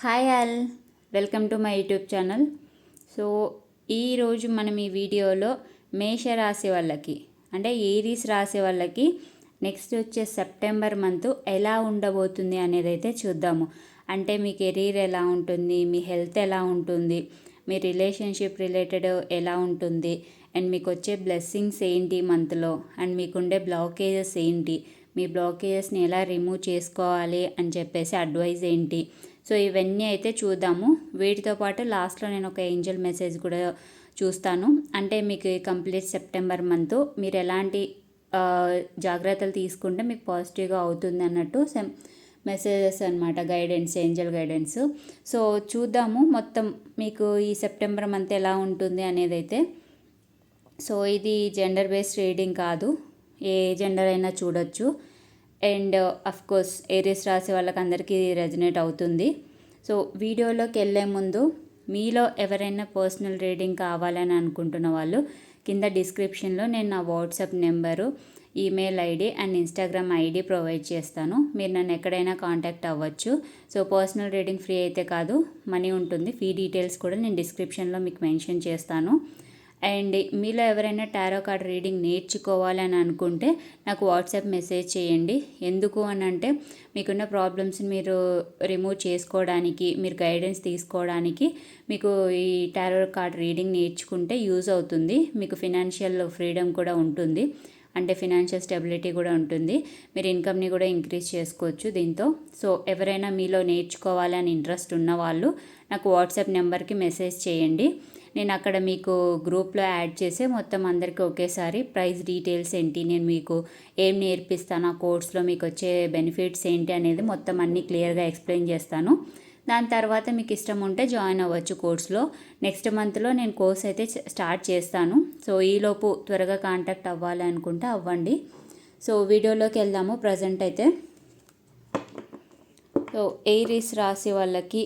Hi all welcome to my YouTube channel. So ఈరోజు మనం ఈ వీడియోలో మేష రాసే వాళ్ళకి అంటే ఏరీస్ రాశి వాళ్ళకి నెక్స్ట్ వచ్చే సెప్టెంబర్ మంత్ ఎలా ఉండబోతుంది అనేది అయితే చూద్దాము. అంటే మీ కెరీర్ ఎలా ఉంటుంది మీ హెల్త్ ఎలా ఉంటుంది మీ రిలేషన్షిప్ రిలేటెడ్ ఎలా ఉంటుంది అండ్ మీకు వచ్చే బ్లెస్సింగ్స్ ఏంటి మంత్లో అండ్ మీకుండే బ్లాకేజెస్ ఏంటి మీ బ్లాకేజెస్ని ఎలా రిమూవ్ చేసుకోవాలి అని చెప్పేసి అడ్వైజ్ ఏంటి సో ఇవన్నీ అయితే చూద్దాము. వీటితో పాటు లాస్ట్లో నేను ఒక ఏంజల్ మెసేజ్ కూడా చూస్తాను. అంటే మీకు కంప్లీట్ సెప్టెంబర్ మంత్ మీరు ఎలాంటి జాగ్రత్తలు తీసుకుంటే మీకు పాజిటివ్గా అవుతుంది అన్నట్టు సెమ్ మెసేజెస్ అనమాట గైడెన్స్ ఏంజల్ గైడెన్స్ సో చూద్దాము మొత్తం మీకు ఈ సెప్టెంబర్ మంత్ ఎలా ఉంటుంది అనేది అయితే. సో ఇది జెండర్ బేస్డ్ రీడింగ్ కాదు. ఏ జెండర్ అయినా చూడొచ్చు. అండ్ అఫ్ కోర్స్ ఏరియస్ రాసి వాళ్ళకి అందరికీ రెజనేట్ అవుతుంది. సో వీడియోలోకి వెళ్ళే ముందు మీలో ఎవరైనా పర్సనల్ రీడింగ్ కావాలని అనుకుంటున్న వాళ్ళు కింద డిస్క్రిప్షన్లో నేను నా WhatsApp number email ID and Instagram ID provide చేస్తాను. మీరు నన్ను ఎక్కడైనా కాంటాక్ట్ అవ్వచ్చు. సో పర్సనల్ రీడింగ్ ఫ్రీ అయితే కాదు మనీ ఉంటుంది. ఫీ డీటెయిల్స్ కూడా నేను డిస్క్రిప్షన్లో మీకు మెన్షన్ చేస్తాను. అండ్ మీలో ఎవరైనా టారో కార్డ్ రీడింగ్ నేర్చుకోవాలని అనుకుంటే నాకు వాట్సాప్ మెసేజ్ చేయండి. ఎందుకు అని అంటే మీకున్న ప్రాబ్లమ్స్ని మీరు రిమూవ్ చేసుకోవడానికి మీరు గైడెన్స్ తీసుకోవడానికి మీకు ఈ టారో కార్డ్ రీడింగ్ నేర్చుకుంటే యూజ్ అవుతుంది. మీకు ఫినాన్షియల్ ఫ్రీడమ్ కూడా ఉంటుంది. అంటే ఫినాన్షియల్ స్టెబిలిటీ కూడా ఉంటుంది. మీరు ఇన్కమ్ని కూడా ఇంక్రీజ్ చేసుకోవచ్చు దీంతో. సో ఎవరైనా మీలో నేర్చుకోవాలని ఇంట్రెస్ట్ ఉన్న వాళ్ళు నాకు వాట్సాప్ నెంబర్కి మెసేజ్ చేయండి. నేను అక్కడ మీకు గ్రూప్లో యాడ్ చేసి మొత్తం అందరికీ ఒకేసారి ప్రైస్ డీటెయిల్స్ ఏంటి? నేను మీకు ఏం నేర్పిస్తాను? ఆ కోర్స్లో మీకు వచ్చే బెనిఫిట్స్ ఏంటి అనేది మొత్తం అన్నీ క్లియర్గా ఎక్స్ప్లెయిన్ చేస్తాను. దాని తర్వాత మీకు ఇష్టం ఉంటే జాయిన్ అవ్వచ్చు కోర్స్లో. నెక్స్ట్ మంత్లో నేను కోర్స్ అయితే స్టార్ట్ చేస్తాను. సో ఈలోపు త్వరగా కాంటాక్ట్ అవ్వాలి అనుకుంటే అవ్వండి. సో వీడియోలోకి వెళ్దాము ప్రజెంట్ అయితే. సో ఎయిరీస్ రాసి వాళ్ళకి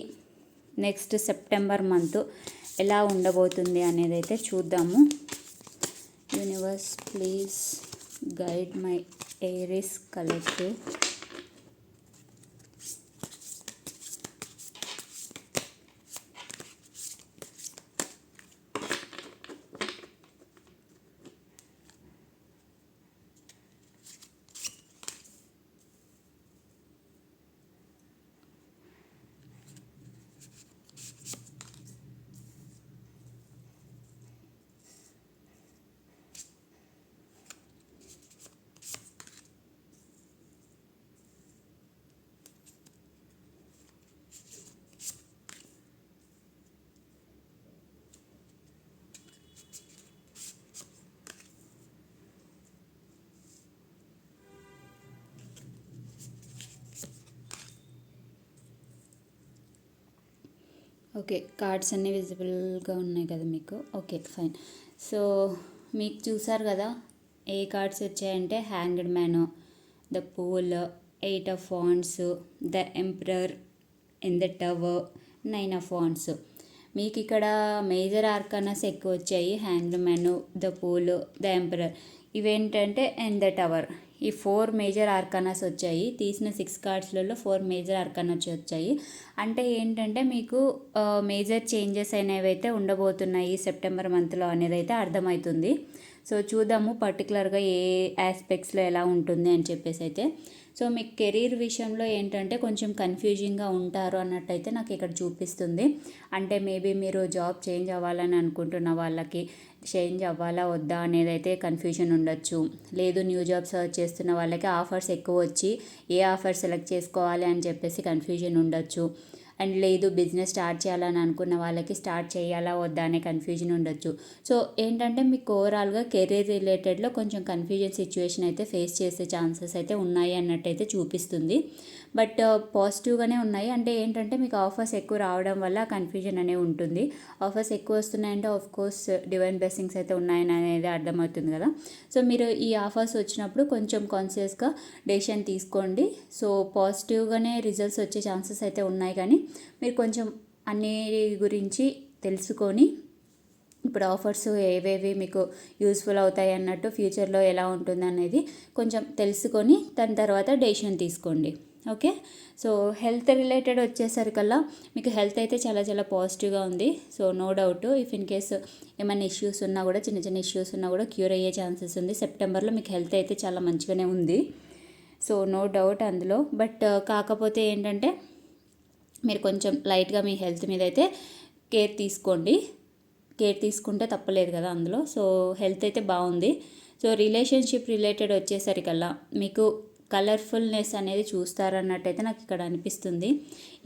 నెక్స్ట్ సెప్టెంబర్ మంత్ ఎలా ఉండబోతుంది అనేది అయితే చూద్దాము universe please guide my Aries collective okay cards అన్నీ విజిబుల్గా ఉన్నాయి కదా మీకు? Okay fine. సో మీకు చూసారు కదా ఏ కార్డ్స్ వచ్చాయంటే hanged man the fool eight of wands the emperor in the tower nine of fans మీకు ఇక్కడ మేజర్ ఆర్కనస్ ఎక్కువ వచ్చాయి hanged the fool the emperor. ఇవేంటంటే ఎన్ ద టవర్. ఈ ఫోర్ మేజర్ ఆర్కానాస్ వచ్చాయి. తీసిన సిక్స్ కార్డ్స్లలో ఫోర్ మేజర్ ఆర్కానాస్ వచ్చాయి. అంటే ఏంటంటే మీకు మేజర్ చేంజెస్ అనేవి అయితే ఉండబోతున్నాయి సెప్టెంబర్ మంత్లో అనేది అయితే అర్థమవుతుంది సో చూద్దాము పర్టికులర్గా ఏ ఆస్పెక్ట్స్లో ఎలా ఉంటుంది అని చెప్పేసి అయితే సో మీ కెరీర్ విషయంలో ఏంటంటే కొంచెం కన్ఫ్యూజింగ్గా ఉంటారు అన్నట్టయితే నాకు ఇక్కడ చూపిస్తుంది. అంటే మేబీ మీరు జాబ్ చేంజ్ అవ్వాలని అనుకుంటున్న వాళ్ళకి చేంజ్ అవ్వాలా వద్దా అనేది అయితే కన్ఫ్యూజన్ ఉండొచ్చు. లేదు న్యూ జాబ్ సర్చ్ చేస్తున్న వాళ్ళకి ఆఫర్స్ ఎక్కువ వచ్చి ఏ ఆఫర్ సెలెక్ట్ చేసుకోవాలి అని చెప్పేసి కన్ఫ్యూజన్ ఉండొచ్చు. అండ్ లేదు బిజినెస్ స్టార్ట్ చేయాలని అనుకున్న వాళ్ళకి స్టార్ట్ చేయాలా వద్దా అనే కన్ఫ్యూజన్ ఉండొచ్చు. సో ఏంటంటే మీకు ఓవరాల్గా కెరీర్ రిలేటెడ్లో కొంచెం కన్ఫ్యూజన్ సిచ్యువేషన్ అయితే ఫేస్ చేసే ఛాన్సెస్ అయితే ఉన్నాయి అన్నట్టయితే చూపిస్తుంది. బట్ పాజిటివ్గానే uh, ఉన్నాయి. అంటే ఏంటంటే మీకు ఆఫర్స్ ఎక్కువ రావడం వల్ల కన్ఫ్యూజన్ అనేది ఉంటుంది. ఆఫర్స్ ఎక్కువ వస్తున్నాయంటే ఆఫ్ కోర్స్ డివైన్ బ్లెస్సింగ్స్ అయితే ఉన్నాయని అనేది అర్థమవుతుంది కదా. సో మీరు ఈ ఆఫర్స్ వచ్చినప్పుడు కొంచెం కాన్షియస్గా డెసిషన్ తీసుకోండి. సో పాజిటివ్గానే రిజల్ట్స్ వచ్చే ఛాన్సెస్ అయితే ఉన్నాయి కానీ మీరు కొంచెం అన్ని గురించి తెలుసుకొని ఇప్పుడు ఆఫర్స్ ఏవేవి మీకు యూస్ఫుల్ అవుతాయి అన్నట్టు ఫ్యూచర్లో ఎలా ఉంటుంది అనేది కొంచెం తెలుసుకొని దాని తర్వాత డెసిషన్ తీసుకోండి. ఓకే? సో హెల్త్ రిలేటెడ్ వచ్చేసరికల్లా మీకు హెల్త్ అయితే చాలా చాలా పాజిటివ్గా ఉంది. So no doubt. If in case ఏమైనా ఇష్యూస్ ఉన్నా కూడా చిన్న చిన్న ఇష్యూస్ ఉన్నా కూడా క్యూర్ అయ్యే ఛాన్సెస్ ఉంది. సెప్టెంబర్లో మీకు హెల్త్ అయితే చాలా మంచిగానే ఉంది. సో నో డౌట్ అందులో. బట్ కాకపోతే ఏంటంటే మీరు కొంచెం లైట్గా మీ హెల్త్ మీద అయితే కేర్ తీసుకోండి. కేర్ తీసుకుంటే తప్పలేదు కదా అందులో. సో హెల్త్ అయితే బాగుంది. సో రిలేషన్షిప్ రిలేటెడ్ వచ్చేసరికల్లా మీకు కలర్ఫుల్నెస్ అనేది చూస్తారన్నట్టయితే నాకు ఇక్కడ అనిపిస్తుంది.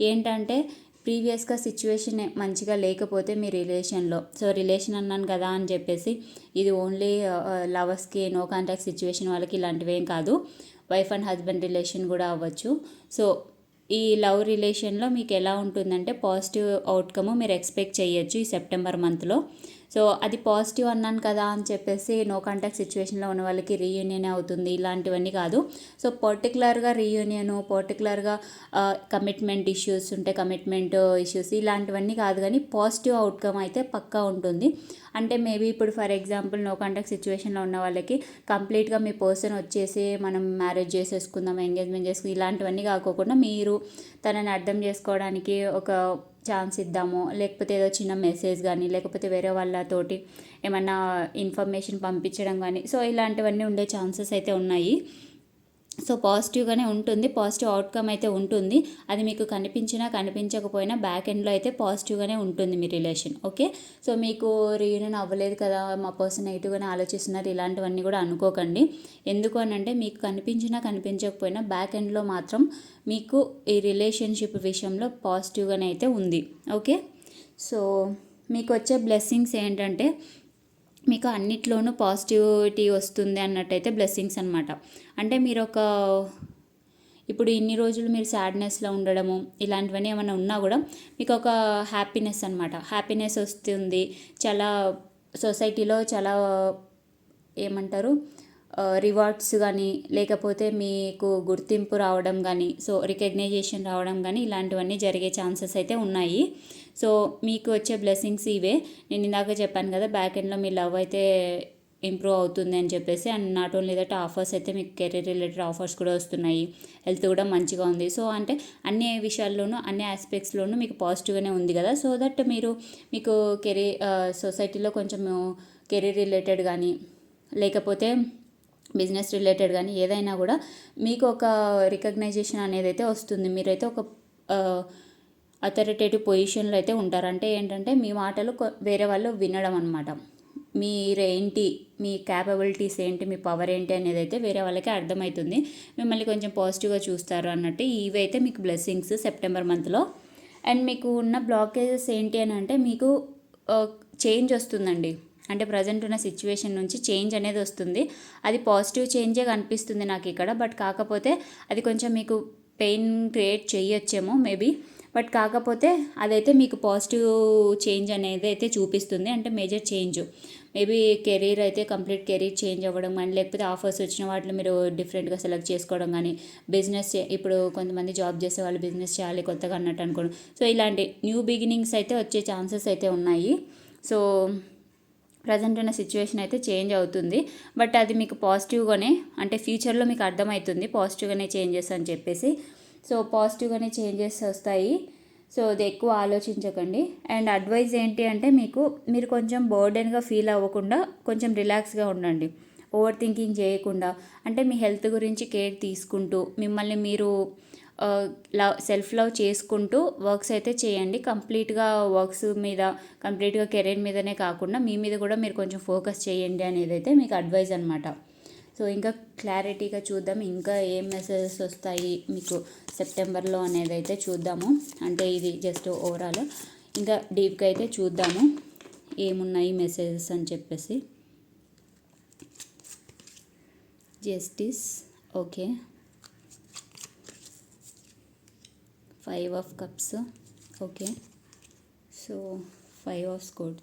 ఏంటంటే ప్రీవియస్గా సిచ్యువేషన్ మంచిగా లేకపోతే మీ రిలేషన్లో సో రిలేషన్ అన్నాను కదా అని చెప్పేసి ఇది ఓన్లీ లవర్స్కి నో కాంటాక్ట్ సిచ్యువేషన్ వాళ్ళకి ఇలాంటివేం కాదు. వైఫ్ అండ్ హస్బెండ్ రిలేషన్ కూడా అవ్వచ్చు. సో ఈ లవ్ రిలేషన్లో మీకు ఎలా ఉంటుందంటే పాజిటివ్ అవుట్కమ్ మీరు ఎక్స్పెక్ట్ చేయొచ్చు ఈ సెప్టెంబర్ మంత్లో. సో అది పాజిటివ్ అన్నాను కదా అని చెప్పేసి నో కాంటాక్ట్ సిచ్యువేషన్లో ఉన్న వాళ్ళకి రీయూనియన్ అవుతుంది ఇలాంటివన్నీ కాదు. సో పర్టికులర్గా రీయూనియన్ పర్టికులర్గా కమిట్మెంట్ ఇష్యూస్ ఉంటే కమిట్మెంట్ ఇష్యూస్ ఇలాంటివన్నీ కాదు కానీ పాజిటివ్ అవుట్కమ్ అయితే పక్కా ఉంటుంది. అంటే మేబీ ఇప్పుడు ఫర్ ఎగ్జాంపుల్ నో కాంటాక్ట్ సిచ్యువేషన్లో ఉన్న వాళ్ళకి కంప్లీట్గా మీ పర్సన్ వచ్చేసి మనం మ్యారేజ్ చేసేసుకుందాం ఎంగేజ్మెంట్ చేసుకుందాం ఇలాంటివన్నీ కాకోకుండా మీరు తనని అర్థం చేసుకోవడానికి ఒక ఛాన్స్ ఇద్దాము లేకపోతే ఏదో చిన్న మెసేజ్ కానీ లేకపోతే వేరే వాళ్ళతోటి ఏమన్నా ఇన్ఫర్మేషన్ పంపించడం కానీ సో ఇలాంటివన్నీ ఉండే ఛాన్సెస్ అయితే ఉన్నాయి. సో పాజిటివ్గానే ఉంటుంది పాజిటివ్ అవుట్కమ్ అయితే ఉంటుంది. అది మీకు కనిపించినా కనిపించకపోయినా బ్యాక్ ఎండ్లో అయితే పాజిటివ్గానే ఉంటుంది మీ రిలేషన్ ఓకే? సో మీకు రీయూనియన్ అవ్వలేదు కదా మా పర్సన్ నెగిటివ్గానే ఆలోచిస్తున్నారు ఇలాంటివన్నీ కూడా అనుకోకండి. ఎందుకు అని అంటే మీకు కనిపించినా కనిపించకపోయినా బ్యాక్ ఎండ్లో మాత్రం మీకు ఈ రిలేషన్షిప్ విషయంలో పాజిటివ్గానే అయితే ఉంది ఓకే? సో మీకు వచ్చే బ్లెస్సింగ్స్ ఏంటంటే మీకు అన్నిట్లోనూ పాజిటివిటీ వస్తుంది అన్నట్టయితే బ్లెస్సింగ్స్ అనమాట అంటే మీరు ఒక ఇప్పుడు ఇన్ని రోజులు మీరు సాడ్నెస్లో ఉండడము ఇలాంటివన్నీ ఏమైనా ఉన్నా కూడా మీకు ఒక హ్యాపీనెస్ అనమాట హ్యాపీనెస్ వస్తుంది. చాలా సొసైటీలో చాలా ఏమంటారు? రివార్డ్స్ కానీ లేకపోతే మీకు గుర్తింపు రావడం కానీ సో రికగ్నైజేషన్ రావడం కానీ ఇలాంటివన్నీ జరిగే ఛాన్సెస్ అయితే ఉన్నాయి. సో మీకు వచ్చే బ్లెస్సింగ్స్ ఇవే. నేను ఇందాక చెప్పాను కదా బ్యాక్ ఎండ్లో మీ లవ్ అయితే ఇంప్రూవ్ అవుతుంది అని చెప్పేసి and not only that offers అయితే మీకు కెరీర్ రిలేటెడ్ ఆఫర్స్ కూడా వస్తున్నాయి. హెల్త్ కూడా మంచిగా ఉంది. సో అంటే అన్ని విషయాల్లోనూ అన్ని ఆస్పెక్ట్స్లోనూ మీకు పాజిటివ్గానే ఉంది కదా. సో దట్ మీరు మీకు కెరీర్ సొసైటీలో కొంచెం కెరీర్ రిలేటెడ్ కానీ లేకపోతే బిజినెస్ రిలేటెడ్ కానీ ఏదైనా కూడా మీకు ఒక రికగ్నైజేషన్ అనేది అయితే వస్తుంది. మీరైతే ఒక అథారిటేటివ్ పొజిషన్లో అయితే ఉంటారు. అంటే ఏంటంటే మీ మాటలు వేరే వాళ్ళు వినడం అనమాట మీరేంటి మీ క్యాపబిలిటీస్ ఏంటి మీ పవర్ ఏంటి అనేది అయితే వేరే వాళ్ళకి అర్థమవుతుంది మిమ్మల్ని కొంచెం పాజిటివ్గా చూస్తారు అన్నట్టు ఇవైతే మీకు బ్లెస్సింగ్స్ సెప్టెంబర్ మంత్లో అండ్ మీకు ఉన్న బ్లాకేజెస్ ఏంటి అని అంటే మీకు చేంజ్ వస్తుందండి. అంటే ప్రజెంట్ ఉన్న సిచ్యువేషన్ నుంచి చేంజ్ అనేది వస్తుంది. అది పాజిటివ్ చేంజే కనిపిస్తుంది నాకు ఇక్కడ. బట్ కాకపోతే అది కొంచెం మీకు పెయిన్ క్రియేట్ చేయొచ్చేమో మేబీ బట్ కాకపోతే అదైతే మీకు పాజిటివ్ చేంజ్ అనేది అయితే చూపిస్తుంది. అంటే మేజర్ చేంజ్ మేబీ కెరీర్ అయితే కంప్లీట్ కెరీర్ చేంజ్ అవ్వడం కానీ లేకపోతే ఆఫర్స్ వచ్చిన వాటిలో మీరు డిఫరెంట్గా సెలెక్ట్ చేసుకోవడం కానీ బిజినెస్ ఇప్పుడు కొంతమంది జాబ్ చేసే వాళ్ళు బిజినెస్ చేయాలి కొత్తగా అన్నట్టు అనుకోండి సో ఇలాంటి న్యూ బిగినింగ్స్ అయితే వచ్చే ఛాన్సెస్ అయితే ఉన్నాయి. సో ప్రజెంట్ ఉన్న సిచ్యువేషన్ అయితే చేంజ్ అవుతుంది. బట్ అది మీకు పాజిటివ్గానే అంటే ఫ్యూచర్లో మీకు అర్థమవుతుంది. పాజిటివ్గానే చేంజెస్ అని చెప్పేసి. సో పాజిటివ్గానే చేంజెస్ వస్తాయి. సో అది ఎక్కువ ఆలోచించకండి. అండ్ అడ్వైజ్ ఏంటి అంటే మీకు మీరు కొంచెం బర్డెన్గా ఫీల్ అవ్వకుండా కొంచెం రిలాక్స్గా ఉండండి. ఓవర్ థింకింగ్ చేయకుండా. అంటే మీ హెల్త్ గురించి కేర్ తీసుకుంటూ మిమ్మల్ని మీరు లవ్ సెల్ఫ్ లవ్ చేసుకుంటూ వర్క్స్ అయితే చేయండి. కంప్లీట్గా వర్క్స్ మీద కంప్లీట్గా కెరీర్ మీదనే కాకుండా మీ మీద కూడా మీరు కొంచెం ఫోకస్ చేయండి అనేది అయితే మీకు అడ్వైజ్ అనమాట సో ఇంకా క్లారిటీగా చూద్దాం. ఇంకా ఏం మెసేజెస్ వస్తాయి మీకు సెప్టెంబర్లో అనేది అయితే చూద్దాము. అంటే ఇది జస్ట్ ఓవరాల్ ఇంకా డీప్గా అయితే చూద్దాము. ఏమున్నాయి మెసేజెస్ అని చెప్పేసి. Justice okay five of cups okay so five of swords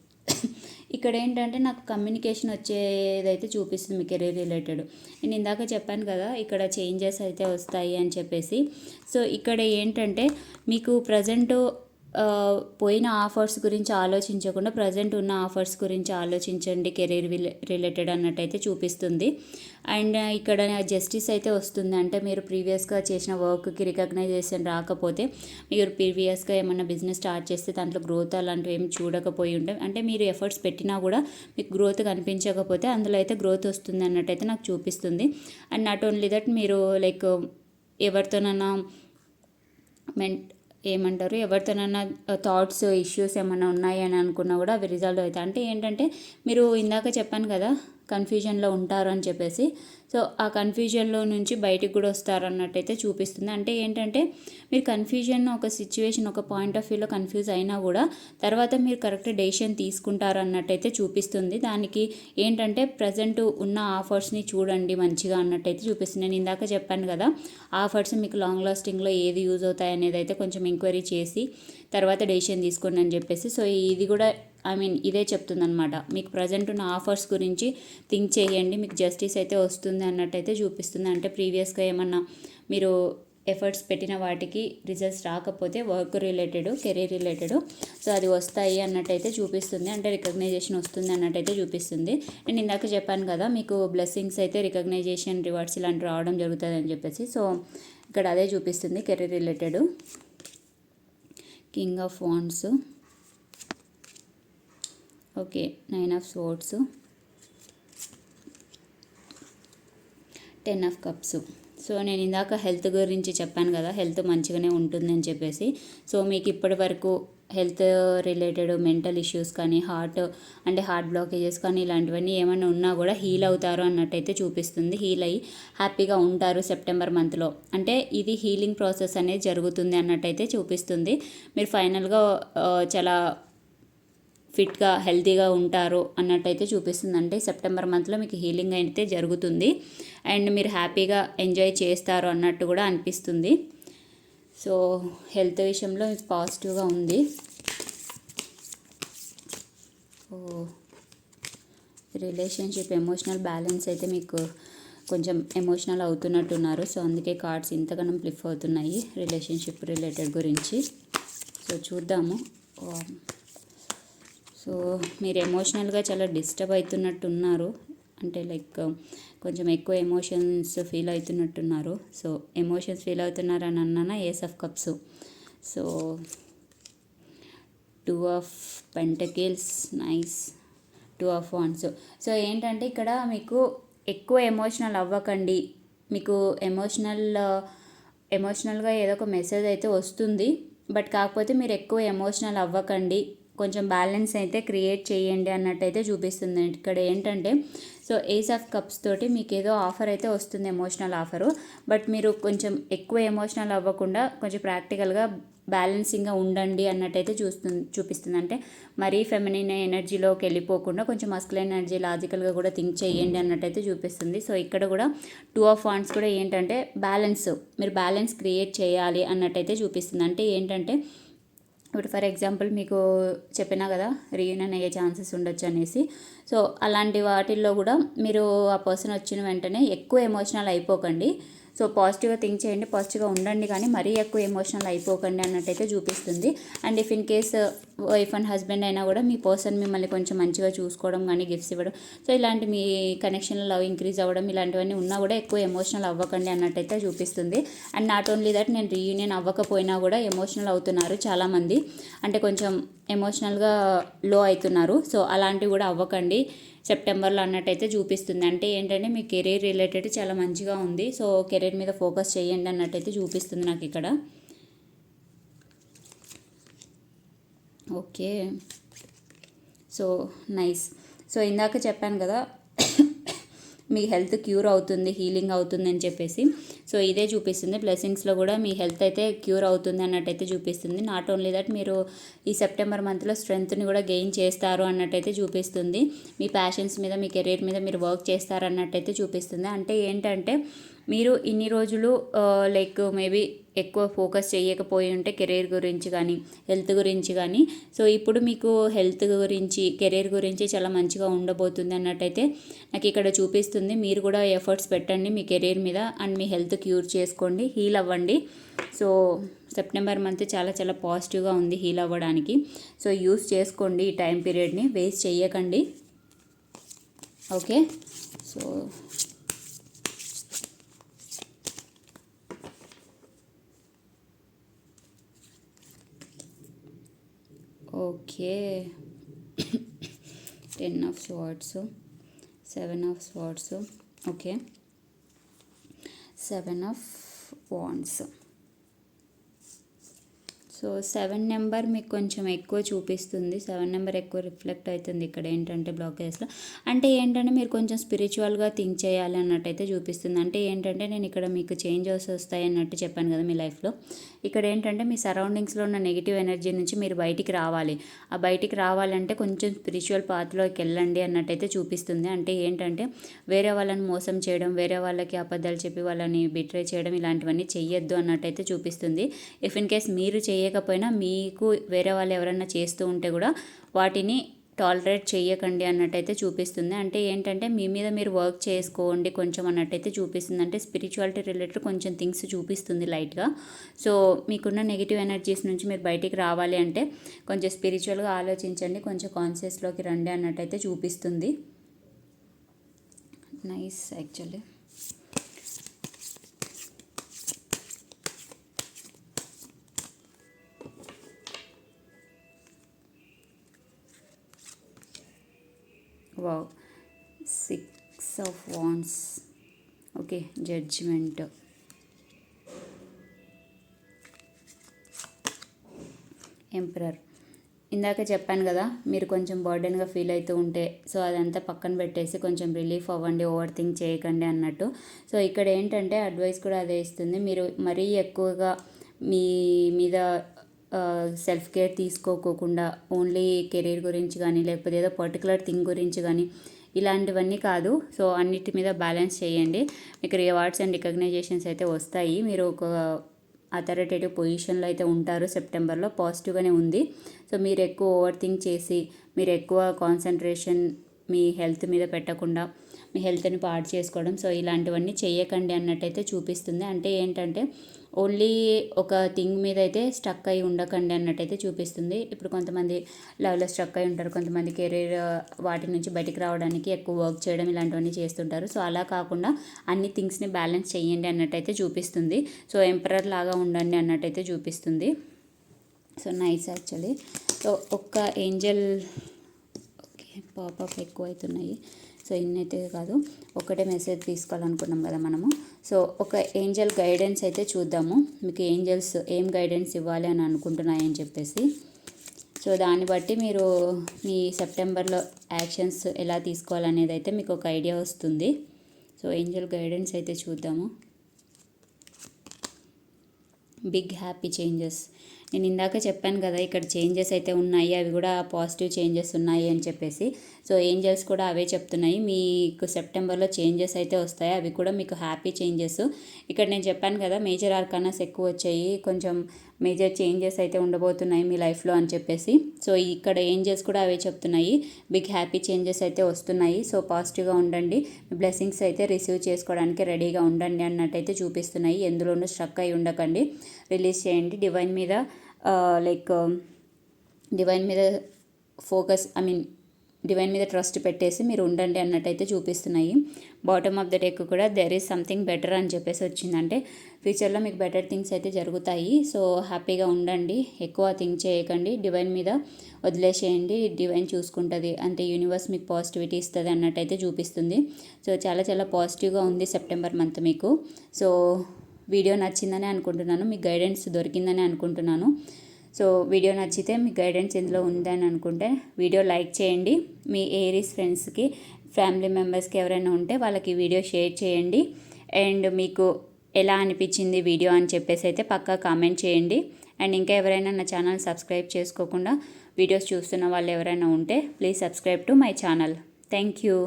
ఇక్కడ ఏంటంటే నాకు కమ్యూనికేషన్ వచ్చేదైతే చూపిస్తుంది మీ కెరీర్ రిలేటెడ్ నేను ఇందాక చెప్పాను కదా ఇక్కడ చేంజెస్ అయితే వస్తాయి అని చెప్పేసి. సో ఇక్కడ ఏంటంటే మీకు ప్రజెంట్ పోయిన ఆఫర్స్ గురించి ఆలోచించకుండా ప్రజెంట్ ఉన్న ఆఫర్స్ గురించి ఆలోచించండి కెరీర్ రిలేటెడ్ అన్నట్టయితే చూపిస్తుంది. అండ్ ఇక్కడ జస్టిస్ అయితే వస్తుంది అంటే మీరు ప్రీవియస్గా చేసిన వర్క్కి రికగ్నైజేషన్ రాకపోతే మీరు ప్రీవియస్గా ఏమన్నా బిజినెస్ స్టార్ట్ చేస్తే దాంట్లో గ్రోత్ అలాంటివి ఏమి చూడకపోయి ఉంటాయి అంటే మీరు ఎఫర్ట్స్ పెట్టినా కూడా మీకు గ్రోత్ కనిపించకపోతే అందులో అయితే గ్రోత్ వస్తుంది అన్నట్టయితే నాకు చూపిస్తుంది. అండ్ నాట్ ఓన్లీ దట్ మీరు లైక్ ఎవరితోనన్నా మెంట్ ఏమంటారు? ఎవరితోనైనా థాట్స్ ఇష్యూస్ ఏమైనా ఉన్నాయని అని అనుకున్నా కూడా అవి రిజాల్వ్ అవుతాయి. అంటే ఏంటంటే మీరు ఇందాక చెప్పాను కదా కన్ఫ్యూజన్లో ఉంటారు అని చెప్పేసి. సో ఆ కన్ఫ్యూజన్లో నుంచి బయటికి కూడా వస్తారు అన్నట్టయితే చూపిస్తుంది. అంటే ఏంటంటే మీరు కన్ఫ్యూజన్ ఒక సిచ్యువేషన్ ఒక పాయింట్ ఆఫ్ వ్యూలో కన్ఫ్యూజ్ అయినా కూడా తర్వాత మీరు కరెక్ట్ డెసిషన్ తీసుకుంటారు అన్నట్టయితే చూపిస్తుంది. దానికి ఏంటంటే ప్రజెంట్ ఉన్న ఆఫర్స్ని చూడండి మంచిగా అన్నట్టయితే చూపిస్తుంది. నేను ఇందాక చెప్పాను కదా ఆఫర్స్ మీకు లాంగ్ లాస్టింగ్లో ఏది యూజ్ అవుతాయి అనేది అయితే కొంచెం ఎంక్వైరీ చేసి తర్వాత డెసిషన్ తీసుకోండి అని చెప్పేసి. సో ఇది కూడా ఐ మీన్ ఇదే చెప్తుందనమాట మీకు ప్రజెంట్ ఉన్న ఆఫర్స్ గురించి థింక్ చేయండి. మీకు జస్టిస్ అయితే వస్తుంది అన్నట్టయితే చూపిస్తుంది. అంటే ప్రీవియస్గా ఏమన్నా మీరు ఎఫర్ట్స్ పెట్టిన వాటికి రిజల్ట్స్ రాకపోతే work related career related so అది వస్తాయి అన్నట్టయితే చూపిస్తుంది. అంటే రికగ్నైజేషన్ వస్తుంది అన్నట్టయితే చూపిస్తుంది. నేను ఇందాక చెప్పాను కదా మీకు బ్లెస్సింగ్స్ అయితే రికగ్నైజేషన్ రివార్డ్స్ ఇలాంటివి రావడం జరుగుతుంది అని చెప్పేసి. సో ఇక్కడ అదే చూపిస్తుంది career related king of wands okay nine of swords ten of cups so నేను ఇందాక హెల్త్ గురించి చెప్పాను కదా హెల్త్ మంచిగానే ఉంటుందని చెప్పేసి. సో మీకు ఇప్పటి వరకు హెల్త్ రిలేటెడ్ మెంటల్ ఇష్యూస్ కానీ హార్ట్ అంటే హార్ట్ బ్లాకేజెస్ కానీ ఇలాంటివన్నీ ఏమైనా ఉన్నా కూడా హీల్ అవుతారు అన్నట్టయితే చూపిస్తుంది. హీల్ అయ్యి హ్యాపీగా ఉంటారు సెప్టెంబర్ మంత్లో అంటే ఇది హీలింగ్ ప్రాసెస్ అనేది జరుగుతుంది అన్నట్టయితే చూపిస్తుంది. మీరు ఫైనల్గా uh, చాలా ఫిట్గా హెల్తీగా ఉంటారు అన్నట్టయితే చూపిస్తుంది అంటే సెప్టెంబర్ మంత్లో మీకు హీలింగ్ అయితే జరుగుతుంది. అండ్ మీరు హ్యాపీగా ఎంజాయ్ చేస్తారు అన్నట్టు కూడా అనిపిస్తుంది. సో హెల్త్ విషయంలో మీకు పాజిటివ్గా ఉంది. ఓ రిలేషన్షిప్ ఎమోషనల్ బ్యాలెన్స్ అయితే మీకు కొంచెం ఎమోషనల్ అవుతున్నట్టున్నారు. సో అందుకే కార్డ్స్ ఇంతగానం ప్లిఫ్ అవుతున్నాయి రిలేషన్షిప్ రిలేటెడ్ గురించి. సో చూద్దాము. సో మీరు ఎమోషనల్గా చాలా డిస్టర్బ్ అవుతున్నట్టు ఉన్నారు అంటే లైక్ కొంచెం ఎక్కువ ఎమోషన్స్ ఫీల్ అవుతున్నట్టున్నారు సో ఎమోషన్స్ ఫీల్ అవుతున్నారు అని అన్నానా? Ace of cups so two of pentacles nice two of wands so ఏంటంటే ఇక్కడ మీకు ఎక్కువ ఎమోషనల్ అవ్వకండి. మీకు ఎమోషనల్ ఎమోషనల్గా ఏదో ఒక మెసేజ్ అయితే వస్తుంది. బట్ కాకపోతే మీరు ఎక్కువ ఎమోషనల్ అవ్వకండి. కొంచెం బ్యాలెన్స్ అయితే క్రియేట్ చేయండి అన్నట్టయితే చూపిస్తుంది. ఇక్కడ ఏంటంటే సో ఏస్ ఆఫ్ కప్స్ తోటి మీకు ఏదో ఆఫర్ అయితే వస్తుంది ఎమోషనల్ ఆఫరు బట్ మీరు కొంచెం ఎక్కువ ఎమోషనల్ అవ్వకుండా కొంచెం ప్రాక్టికల్గా బ్యాలెన్సింగ్గా ఉండండి అన్నట్టయితే చూస్తుంది చూపిస్తుంది. అంటే మరీ ఫెమినిన్ ఎనర్జీలోకి వెళ్ళిపోకుండా కొంచెం మస్కులైన్ ఎనర్జీ లాజికల్గా కూడా థింక్ చేయండి అన్నట్టయితే చూపిస్తుంది. సో ఇక్కడ కూడా టూ ఆఫ్ వాండ్స్ కూడా ఏంటంటే బ్యాలెన్స్ మీరు బ్యాలెన్స్ క్రియేట్ చేయాలి అన్నట్టయితే చూపిస్తుంది. అంటే ఏంటంటే ఇప్పుడు ఫర్ ఎగ్జాంపుల్ మీకు చెప్పినా కదా రీయూనియన్ అయ్యే ఛాన్సెస్ ఉండొచ్చు అనేసి. సో అలాంటి వాటిల్లో కూడా మీరు ఆ పర్సన్ వచ్చిన వెంటనే ఎక్కువ ఎమోషనల్ అయిపోకండి. సో పాజిటివ్గా థింక్ చేయండి పాజిటివ్గా ఉండండి కానీ మరీ ఎక్కువ ఎమోషనల్ అయిపోకండి అన్నట్టయితే చూపిస్తుంది. And if in case wife and husband అయినా కూడా మీ పర్సన్ మిమ్మల్ని కొంచెం మంచిగా చూసుకోవడం కానీ గిఫ్ట్స్ ఇవ్వడం సో ఇలాంటి మీ కనెక్షన్లో లవ్ ఇంక్రీజ్ అవ్వడం ఇలాంటివన్నీ ఉన్నా కూడా ఎక్కువ ఎమోషనల్ అవ్వకండి అన్నట్టయితే చూపిస్తుంది. అండ్ నాట్ ఓన్లీ దట్ నేను రీయూనియన్ అవ్వకపోయినా కూడా ఎమోషనల్ అవుతున్నారు చాలామంది. అంటే కొంచెం ఎమోషనల్గా లో అవుతున్నారు. సో అలాంటివి కూడా అవ్వకండి. సెప్టెంబర్లో అన్నట్టయితే చూపిస్తుంది. అంటే ఏంటంటే మీ కెరీర్ రిలేటెడ్ చాలా మంచిగా ఉంది. సో కెరీర్ మీద ఫోకస్ చేయండి అన్నట్టయితే చూపిస్తుంది నాకు ఇక్కడ. ఓకే. So nice. సో ఇందాక చెప్పాను కదా మీ హెల్త్ క్యూర్ అవుతుంది హీలింగ్ అవుతుంది అని చెప్పేసి. సో ఇదే చూపిస్తుంది. బ్లెస్సింగ్స్లో కూడా మీ హెల్త్ అయితే క్యూర్ అవుతుంది అన్నట్టయితే చూపిస్తుంది. నాట్ ఓన్లీ దట్ మీరు ఈ సెప్టెంబర్ మంత్లో స్ట్రెంగ్త్ని కూడా గెయిన్ చేస్తారు అన్నట్టయితే చూపిస్తుంది. మీ ప్యాషన్స్ మీద మీ కెరీర్ మీద మీరు వర్క్ చేస్తారు అన్నట్టయితే చూపిస్తుంది. అంటే ఏంటంటే మీరు ఇన్ని రోజులు లైక్ మేబీ ఎక్కువ ఫోకస్ చేయకపోయి ఉంటే కెరీర్ గురించి కానీ హెల్త్ గురించి కానీ సో ఇప్పుడు మీకు హెల్త్ గురించి కెరీర్ గురించి చాలా మంచిగా ఉండబోతుంది అన్నట్టయితే నాకు ఇక్కడ చూపిస్తుంది. మీరు కూడా ఎఫర్ట్స్ పెట్టండి మీ కెరీర్ మీద అండ్ మీ హెల్త్ క్యూర్ చేసుకోండి హీల్ అవ్వండి. సో సెప్టెంబర్ మంత్ చాలా చాలా పాజిటివ్గా ఉంది హీల్ అవ్వడానికి. సో యూస్ చేసుకోండి ఈ టైం పీరియడ్ని వేస్ట్ చేయకండి okay? So okay ten of swords seven of swords okay seven of wands so seven number మీకు కొంచెం ఎక్కువ చూపిస్తుంది. సెవెన్ నెంబర్ ఎక్కువ రిఫ్లెక్ట్ అవుతుంది ఇక్కడ ఏంటంటే బ్లాకేజ్లో. అంటే ఏంటంటే మీరు కొంచెం స్పిరిచువల్గా థింక్ చేయాలి అన్నట్టయితే చూపిస్తుంది. అంటే ఏంటంటే నేను ఇక్కడ మీకు చేంజెస్ వస్తాయి అన్నట్టు చెప్పాను కదా మీ లైఫ్లో. ఇక్కడ ఏంటంటే మీ సరౌండింగ్స్లో ఉన్న నెగిటివ్ ఎనర్జీ నుంచి మీరు బయటికి రావాలి. ఆ బయటికి రావాలంటే కొంచెం స్పిరిచువల్ పాత్లోకి వెళ్ళండి అన్నట్టయితే చూపిస్తుంది. అంటే ఏంటంటే వేరే వాళ్ళని మోసం చేయడం వేరే వాళ్ళకి అబద్ధాలు చెప్పి వాళ్ళని బిట్రే చేయడం ఇలాంటివన్నీ చెయ్యొద్దు అన్నట్టయితే చూపిస్తుంది. ఇఫ్ ఇన్ కేస్ మీరు చేయ చేయకపోయినా మీకు వేరే వాళ్ళు ఎవరైనా చేస్తూ ఉంటే కూడా వాటిని టాలరేట్ చేయకండి అన్నట్టయితే చూపిస్తుంది. అంటే ఏంటంటే మీ మీద మీరు వర్క్ చేసుకోండి కొంచెం అన్నట్టయితే చూపిస్తుంది. అంటే స్పిరిచువాలిటీ రిలేటెడ్ కొంచెం థింగ్స్ చూపిస్తుంది లైట్గా సో మీకున్న నెగిటివ్ ఎనర్జీస్ నుంచి మీరు బయటికి రావాలి అంటే కొంచెం స్పిరిచువల్గా ఆలోచించండి. కొంచెం కాన్షియస్లోకి రండి అన్నట్టయితే చూపిస్తుంది. Nice actually wow. Six of wands okay judgement emperor ఇందాక చెప్పాను కదా మీరు కొంచెం బర్డెన్గా ఫీల్ అవుతూ ఉంటే సో అదంతా పక్కన పెట్టేసి కొంచెం రిలీఫ్ అవ్వండి ఓవర్ థింక్ చేయకండి అన్నట్టు. సో ఇక్కడ ఏంటంటే అడ్వైస్ కూడా అదే ఇస్తుంది. మీరు మరీ ఎక్కువగా మీ మీద సెల్ఫ్ కేర్ తీసుకోకోకుండా ఓన్లీ కెరీర్ గురించి కానీ లేకపోతే ఏదో పర్టికులర్ థింగ్ గురించి కానీ ఇలాంటివన్నీ కాదు. సో అన్నిటి మీద బ్యాలెన్స్ చేయండి. మీకు రివార్డ్స్ అండ్ రికగ్నైజేషన్స్ అయితే వస్తాయి. మీరు ఒక అథారిటేటివ్ పొజిషన్లో అయితే ఉంటారు. సెప్టెంబర్లో పాజిటివ్గానే ఉంది. సో మీరు ఎక్కువ ఓవర్ థింక్ చేసి మీరు ఎక్కువ కాన్సన్ట్రేషన్ మీ హెల్త్ మీద పెట్టకుండా మీ హెల్త్ని పాడు చేసుకోవడం. సో ఇలాంటివన్నీ చేయకండి అన్నట్టయితే చూపిస్తుంది. అంటే ఏంటంటే ఓన్లీ ఒక థింగ్ మీద అయితే స్టక్ అయి ఉండకండి అన్నట్టయితే చూపిస్తుంది. ఇప్పుడు కొంతమంది లెవెల్లో స్టక్ అయి ఉంటారు. కొంతమంది కెరీర్ వాటి నుంచి బయటికి రావడానికి ఎక్కువ వర్క్ చేయడం ఇలాంటివన్నీ చేస్తుంటారు. సో అలా కాకుండా అన్ని థింగ్స్ని బ్యాలెన్స్ చేయండి అన్నట్టయితే చూపిస్తుంది. సో ఎంపరర్ లాగా ఉండండి అన్నట్టయితే చూపిస్తుంది. So nice actually. సో ఒక్క ఏంజల్ ఓకే పాపప్ ఎక్కువ అవుతున్నాయి సో ఇన్నైతే కాదు ఒకటే మెసేజ్ తీసుకోవాలనుకున్నాం కదా మనము. సో ఒక ఏంజల్ గైడెన్స్ అయితే చూద్దాము. మీకు ఏంజల్స్ ఏం గైడెన్స్ ఇవ్వాలి అని అనుకుంటున్నాయని చెప్పేసి. సో దాన్ని బట్టి మీరు మీ సెప్టెంబర్లో యాక్షన్స్ ఎలా తీసుకోవాలనేది అయితే మీకు ఒక ఐడియా వస్తుంది. సో ఏంజల్ గైడెన్స్ అయితే చూద్దాము. Big happy changes. నేను ఇందాక చెప్పాను కదా ఇక్కడ చేంజెస్ అయితే ఉన్నాయి అవి కూడా పాజిటివ్ చేంజెస్ ఉన్నాయి అని చెప్పేసి. సో ఏంజల్స్ కూడా అవే చెప్తున్నాయి. మీకు సెప్టెంబర్లో చేంజెస్ అయితే వస్తాయి. అవి కూడా మీకు హ్యాపీ చేంజెస్. ఇక్కడ నేను చెప్పాను కదా మేజర్ ఆర్కానాస్ ఎక్కువ వచ్చాయి. కొంచెం మేజర్ చేంజెస్ అయితే ఉండబోతున్నాయి మీ లైఫ్లో అని చెప్పేసి. సో ఇక్కడ ఏంజల్స్ కూడా అవే చెప్తున్నాయి. బిగ్ హ్యాపీ చేంజెస్ అయితే వస్తున్నాయి. సో పాజిటివ్గా ఉండండి. బ్లెస్సింగ్స్ అయితే రిసీవ్ చేసుకోవడానికి రెడీగా ఉండండి అన్నట్టయితే చూపిస్తున్నాయి. ఎందులోనూ స్ట్రక్ అయి ఉండకండి. రిలీజ్ చేయండి. డివైన్ మీద లైక్ డివైన్ మీద ఫోకస్ ఐ మీన్ డివైన్ మీద ట్రస్ట్ పెట్టేసి మీరు ఉండండి అన్నట్టయితే చూపిస్తున్నాయి. బాటమ్ ఆఫ్ ద డెక్ కూడా దెర్ ఈజ్ సంథింగ్ బెటర్ అని చెప్పేసి వచ్చిందంటే ఫ్యూచర్లో మీకు బెటర్ థింగ్స్ అయితే జరుగుతాయి. సో హ్యాపీగా ఉండండి ఎక్కువ థింక్ చేయకండి డివైన్ మీద వదిలేసేయండి డివైన్ చూసుకుంటుంది. అంటే యూనివర్స్ మీకు పాజిటివిటీ ఇస్తుంది అన్నట్టయితే చూపిస్తుంది. సో చాలా చాలా పాజిటివ్గా ఉంది సెప్టెంబర్ మంత్ మీకు. సో వీడియో నచ్చిందని అనుకుంటున్నాను మీకు గైడెన్స్ దొరికిందని అనుకుంటున్నాను. సో వీడియో నచ్చితే మీ గైడెన్స్ ఇందులో ఉందని అనుకుంటే వీడియో లైక్ చేయండి. మీ ఏరీస్ ఫ్రెండ్స్కి ఫ్యామిలీ మెంబర్స్కి ఎవరైనా ఉంటే వాళ్ళకి వీడియో షేర్ చేయండి. అండ్ మీకు ఎలా అనిపించింది వీడియో అని చెప్పేసి అయితే పక్కా కామెంట్ చేయండి. అండ్ ఇంకా ఎవరైనా నా ఛానల్ సబ్స్క్రైబ్ చేసుకోకుండా వీడియోస్ చూస్తున్న వాళ్ళు ఎవరైనా ఉంటే please subscribe to my channel. Thank you.